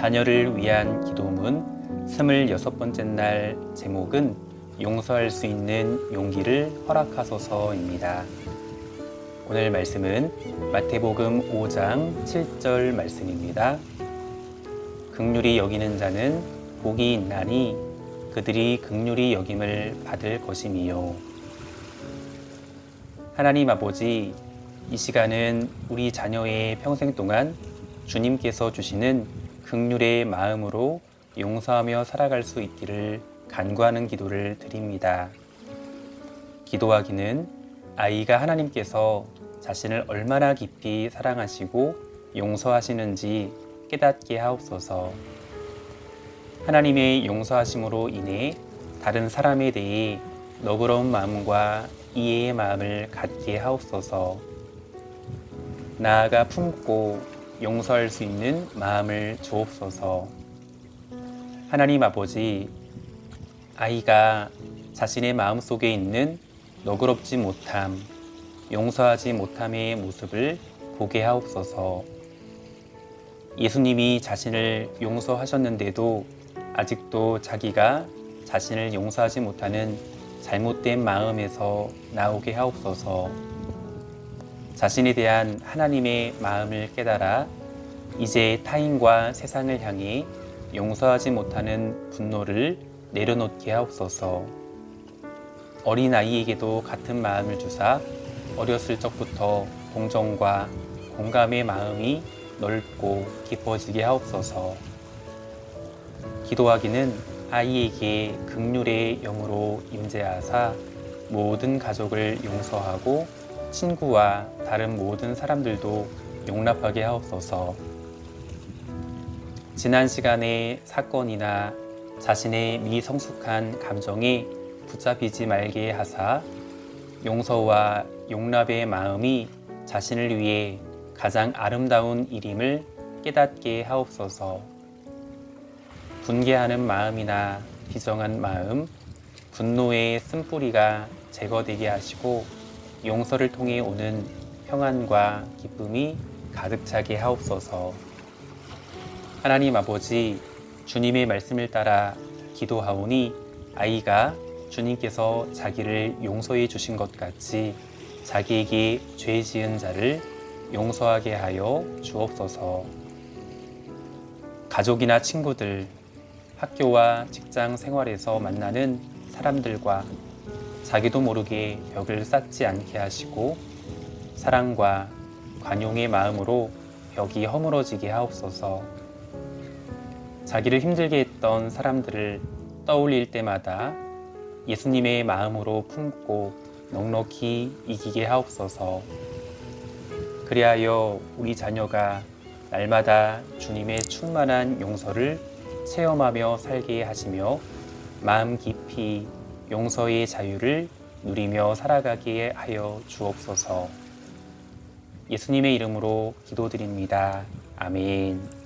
자녀를 위한 기도문 26번째 날 제목은 용서할 수 있는 용기를 허락하소서입니다. 오늘 말씀은 마태복음 5장 7절 말씀입니다. 극률이 여기는 자는 복이 있나니 그들이 극률이 여김을 받을 것임이요. 하나님 아버지, 이 시간은 우리 자녀의 평생 동안 주님께서 주시는 극률의 마음으로 용서하며 살아갈 수 있기를 간구하는 기도를 드립니다. 기도하기는 아이가 하나님께서 자신을 얼마나 깊이 사랑하시고 용서하시는지 깨닫게 하옵소서. 하나님의 용서하심으로 인해 다른 사람에 대해 너그러운 마음과 이해의 마음을 갖게 하옵소서. 나아가 품고 용서할 수 있는 마음을 주옵소서. 하나님 아버지, 아이가 자신의 마음 속에 있는 너그럽지 못함, 용서하지 못함의 모습을 보게 하옵소서. 예수님이 자신을 용서하셨는데도 아직도 자기가 자신을 용서하지 못하는 잘못된 마음에서 나오게 하옵소서. 자신에 대한 하나님의 마음을 깨달아 이제 타인과 세상을 향해 용서하지 못하는 분노를 내려놓게 하옵소서. 어린 아이에게도 같은 마음을 주사 어렸을 적부터 공정과 공감의 마음이 넓고 깊어지게 하옵소서. 기도하기는 아이에게 극률의 영으로 임재하사 모든 가족을 용서하고 친구와 다른 모든 사람들도 용납하게 하옵소서. 지난 시간의 사건이나 자신의 미성숙한 감정에 붙잡히지 말게 하사 용서와 용납의 마음이 자신을 위해 가장 아름다운 일임을 깨닫게 하옵소서. 분개하는 마음이나 비정한 마음, 분노의 쓴뿌리가 제거되게 하시고 용서를 통해 오는 평안과 기쁨이 가득 차게 하옵소서. 하나님 아버지, 주님의 말씀을 따라 기도하오니 아이가 주님께서 자기를 용서해 주신 것 같이 자기에게 죄 지은 자를 용서하게 하여 주옵소서. 가족이나 친구들, 학교와 직장 생활에서 만나는 사람들과 자기도 모르게 벽을 쌓지 않게 하시고 사랑과 관용의 마음으로 벽이 허물어지게 하옵소서. 자기를 힘들게 했던 사람들을 떠올릴 때마다 예수님의 마음으로 품고 넉넉히 이기게 하옵소서. 그리하여 우리 자녀가 날마다 주님의 충만한 용서를 체험하며 살게 하시며 마음 깊이 용서의 자유를 누리며 살아가게 하여 주옵소서. 예수님의 이름으로 기도드립니다. 아멘.